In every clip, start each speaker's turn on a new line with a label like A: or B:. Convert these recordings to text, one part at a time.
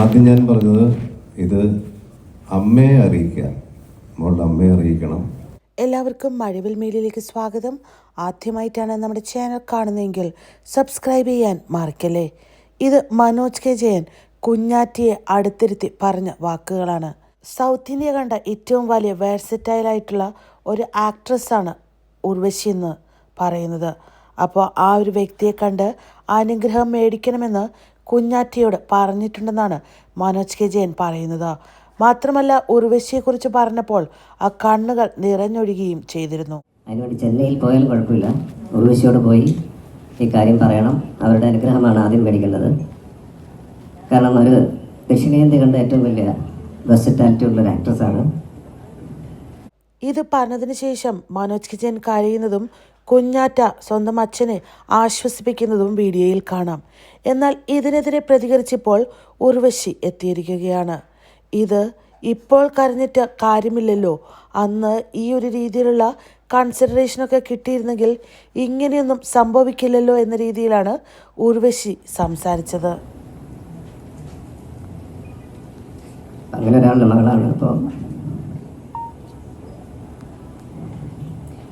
A: ആദ്യം ഞാൻ പറഞ്ഞത് ഇത് അമ്മയെ അറിയിക്കുക. മോളുടെ അമ്മയെ അറിയിക്കണം.
B: എല്ലാവർക്കും മഴവിൽ മേലിലേക്ക് സ്വാഗതം. ആദ്യമായിട്ടാണ് നമ്മുടെ ചാനൽ കാണുന്നതെങ്കിൽ സബ്സ്ക്രൈബ് ചെയ്യാൻ മറക്കല്ലേ? ഇത് മനോജ് കെ ജയൻ കുഞ്ഞാറ്റിയെ അടുത്തിരുത്തി പറഞ്ഞ വാക്കുകളാണ്. സൗത്ത് ഇന്ത്യ കണ്ട ഏറ്റവും വലിയ വേഴ്സറ്റൈലായിട്ടുള്ള ഒരു ആക്ട്രസ്സാണ് ഉർവശി എന്ന് പറയുന്നത്. അപ്പോൾ ആ ഒരു വ്യക്തിയെ കണ്ട് അനുഗ്രഹം മേടിക്കണമെന്ന് കുഞ്ഞാറ്റിയോട് പറഞ്ഞിട്ടുണ്ടെന്നാണ് മനോജ് കെ ജയൻ പറയുന്നത്. മാത്രമല്ല ഉർവശിയെക്കുറിച്ച് പറഞ്ഞപ്പോൾ ആ കണ്ണുകൾ നിറഞ്ഞൊഴുകുകയും ചെയ്തിരുന്നു.
C: അതിനോട് ചെന്നൈയിൽ പോയാൽ കുഴപ്പമില്ല. ഉർവശിയോട് പോയി ഈ കാര്യം പറയണം. അവരുടെ അനുഗ്രഹമാണ് ആദ്യം മേടിക്കേണ്ടത്. കാരണം ഒരു ദക്ഷിണേന്ത്യ കണ്ട ഏറ്റവും വലിയ വെർസറ്റാലിറ്റി ഉള്ള ഒരു ആക്ട്രസ്സാണ്
B: ഇത് പറഞ്ഞതിന് ശേഷം മനോജ് കിജൻ കരയുന്നതും കുഞ്ഞാറ്റ സ്വന്തം അച്ഛനെ ആശ്വസിപ്പിക്കുന്നതും വീഡിയോയിൽ കാണാം. എന്നാൽ ഇതിനെതിരെ പ്രതികരിച്ചപ്പോൾ ഉർവശി എത്തിയിരിക്കുകയാണ്. ഇത് ഇപ്പോൾ കരഞ്ഞിട്ട് കാര്യമില്ലല്ലോ. അന്ന് ഈ ഒരു രീതിയിലുള്ള കൺസിഡറേഷനൊക്കെ കിട്ടിയിരുന്നെങ്കിൽ ഇങ്ങനെയൊന്നും സംഭവിക്കില്ലല്ലോ എന്ന രീതിയിലാണ് ഉർവശി സംസാരിച്ചത്.
C: അങ്ങനെ ഒരാളുടെ ആളാണ് അപ്പോൾ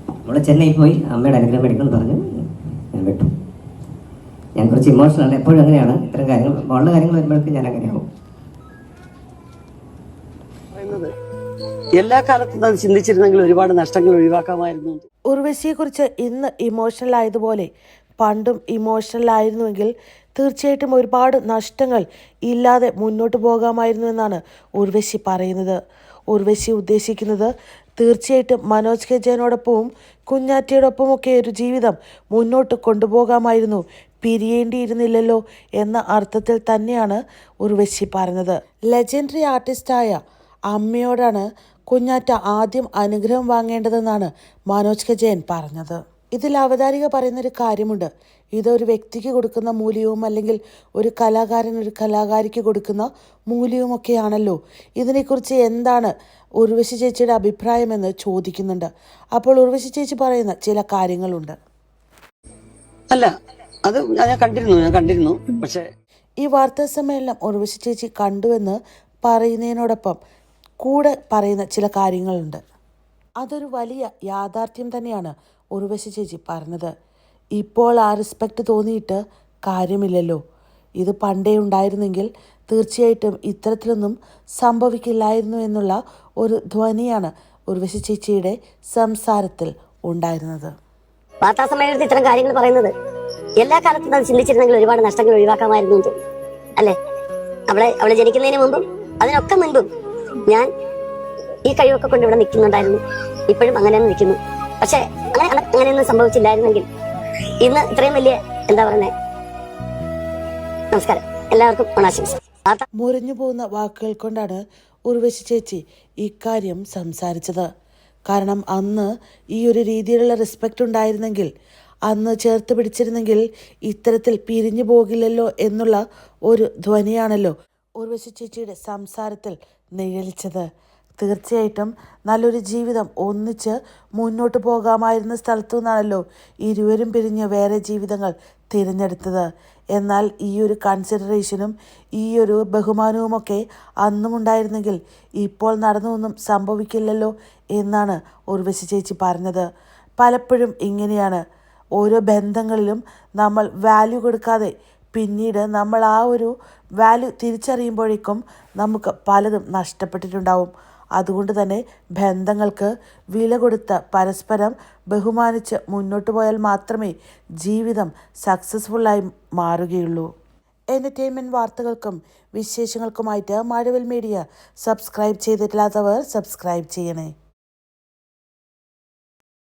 C: നമ്മൾ ചെന്നൈ പോയി അമ്മയുടെ അനുഗ്രഹം മേടിക്കണം പറഞ്ഞ് ഞാൻ വിട്ടു. ഞാൻ കുറച്ച് ഇമോഷണൽ എപ്പോഴും അങ്ങനെയാണ്. ഇത്തരം കാര്യങ്ങൾ ഉള്ള കാര്യങ്ങൾ വരുമ്പോഴേക്കും ഞാൻ അങ്ങനെയാവും.
D: എല്ലാ കാലത്തും അത് ചിന്തിച്ചിരുന്നെങ്കിൽ ഒരുപാട് നഷ്ടങ്ങൾ ഒഴിവാക്കാമായിരുന്നു.
B: ഉർവശിയെക്കുറിച്ച് ഇന്ന് ഇമോഷണൽ ആയതുപോലെ പണ്ടും ഇമോഷണൽ ആയിരുന്നുവെങ്കിൽ തീർച്ചയായിട്ടും ഒരുപാട് നഷ്ടങ്ങൾ ഇല്ലാതെ മുന്നോട്ട് പോകാമായിരുന്നു എന്നാണ് ഉർവശി പറയുന്നത്. ഉർവശി ഉദ്ദേശിക്കുന്നത് തീർച്ചയായിട്ടും മനോജ് കെ ജയനോടൊപ്പവും കുഞ്ഞാറ്റയോടൊപ്പവും ഒക്കെ ഒരു ജീവിതം മുന്നോട്ട് കൊണ്ടുപോകാമായിരുന്നു. പിരിയേണ്ടിയിരുന്നില്ലല്ലോ എന്ന അർത്ഥത്തിൽ തന്നെയാണ് ഉർവശി പറഞ്ഞത് ലെജൻഡറി ആർട്ടിസ്റ്റായ അമ്മയോടാണ് കുഞ്ഞാറ്റ ആദ്യം അനുഗ്രഹം വാങ്ങേണ്ടതെന്നാണ് മനോജ് കെ ജയൻ പറഞ്ഞത്. ഇതിൽ അവതാരിക പറയുന്നൊരു കാര്യമുണ്ട്. ഇത് ഒരു വ്യക്തിക്ക് കൊടുക്കുന്ന മൂല്യവും അല്ലെങ്കിൽ ഒരു കലാകാരൻ ഒരു കലാകാരിക്ക് കൊടുക്കുന്ന മൂല്യവുമൊക്കെയാണല്ലോ ഇതിനെക്കുറിച്ച് എന്താണ് ഉർവശി ചേച്ചിയുടെ അഭിപ്രായമെന്ന് ചോദിക്കുന്നുണ്ട്. അപ്പോൾ ഉർവശി ചേച്ചി പറയുന്ന ചില കാര്യങ്ങളുണ്ട്.
D: അല്ല അത് ഞാൻ കണ്ടിരുന്നു ഞാൻ കണ്ടിരുന്നു. പക്ഷേ
B: ഈ വാർത്താ സമ്മേളനം ഉർവശി ചേച്ചി കണ്ടുവെന്ന് പറയുന്നതിനോടൊപ്പം കൂടെ പറയുന്ന ചില കാര്യങ്ങളുണ്ട്. അതൊരു വലിയ യാഥാർത്ഥ്യം തന്നെയാണ് ഉർവശി ചേച്ചി പറഞ്ഞത്. ഇപ്പോൾ ആ റെസ്പെക്റ്റ് തോന്നിയിട്ട് കാര്യമില്ലല്ലോ. ഇത് പണ്ടേ ഉണ്ടായിരുന്നെങ്കിൽ തീർച്ചയായിട്ടും ഇത്തരത്തിലൊന്നും സംഭവിക്കില്ലായിരുന്നു എന്നുള്ള ഒരു ധ്വനിയാണ് ഉർവശി ചേച്ചിയുടെ സംസാരത്തിൽ ഉണ്ടായിരുന്നത്.
E: വാർത്താ ഇത്തരം കാര്യങ്ങൾ പറയുന്നത് എല്ലാ കാലത്തും അത് ചിന്തിച്ചിരുന്നെങ്കിൽ ഒരുപാട് നഷ്ടങ്ങൾ ഒഴിവാക്കാമായിരുന്നു അല്ലേ? അവളെ അവളെ ജനിക്കുന്നതിന് മുമ്പും അതിനൊക്കെ മുൻപും ഞാൻ ഈ കഴിവൊക്കെ കൊണ്ട് ഇവിടെ നിൽക്കുന്നുണ്ടായിരുന്നു. ഇപ്പോഴും അങ്ങനെ നിൽക്കുന്നു. പക്ഷെ അങ്ങനെ അങ്ങനെയൊന്നും സംഭവിച്ചില്ലായിരുന്നെങ്കിൽ ഇന്ന് ഇത്രയും വലിയ എന്താ പറയുന്നത് നമസ്കാരം. എല്ലാവർക്കും ഓണാശംസ
B: മുറിഞ്ഞു പോകുന്ന വാക്കുകൾ കൊണ്ടാണ് ഉർവശി ചേച്ചി ഇക്കാര്യം സംസാരിച്ചത്. കാരണം അന്ന് ഈ ഒരു രീതിയിലുള്ള റെസ്പെക്റ്റ് ഉണ്ടായിരുന്നെങ്കിൽ അന്ന് ചേർത്ത് പിടിച്ചിരുന്നെങ്കിൽ ഇത്തരത്തിൽ പിരിഞ്ഞു പോകില്ലല്ലോ എന്നുള്ള ഒരു ധ്വനിയാണല്ലോ ഉർവശി ചേച്ചിയുടെ സംസാരത്തിൽ നിഴലിച്ചത്. തീർച്ചയായിട്ടും നല്ലൊരു ജീവിതം ഒന്നിച്ച് മുന്നോട്ട് പോകാമായിരുന്ന സ്ഥലത്തു നിന്നാണല്ലോ ഇരുവരും പിരിഞ്ഞ് വേറെ ജീവിതങ്ങൾ തിരഞ്ഞെടുത്തത്. എന്നാൽ ഈ ഒരു കൺസിഡറേഷനും ഈ ഒരു ബഹുമാനവുമൊക്കെ അന്നും ഉണ്ടായിരുന്നെങ്കിൽ ഇപ്പോൾ നടന്നൊന്നും സംഭവിക്കില്ലല്ലോ എന്നാണ് ഉർവശി ചേച്ചി പറഞ്ഞത്. പലപ്പോഴും ഇങ്ങനെയാണ്. ഓരോ ബന്ധങ്ങളിലും നമ്മൾ വാല്യൂ കൊടുക്കാതെ പിന്നീട് നമ്മൾ ആ ഒരു വാല്യൂ തിരിച്ചറിയുമ്പോഴേക്കും നമുക്ക് പലതും നഷ്ടപ്പെട്ടിട്ടുണ്ടാവും. അതുകൊണ്ട് തന്നെ ബന്ധങ്ങൾക്ക് വില കൊടുത്ത് പരസ്പരം ബഹുമാനിച്ച് മുന്നോട്ട് പോയാൽ മാത്രമേ ജീവിതം സക്സസ്ഫുള്ളായി മാറുകയുള്ളൂ. എന്റർടൈൻമെന്റ് വാർത്തകൾക്കും വിശേഷങ്ങൾക്കുമായിട്ട് മഴവിൽ മീഡിയ സബ്സ്ക്രൈബ് ചെയ്തിട്ടില്ലാത്തവർ സബ്സ്ക്രൈബ് ചെയ്യണേ.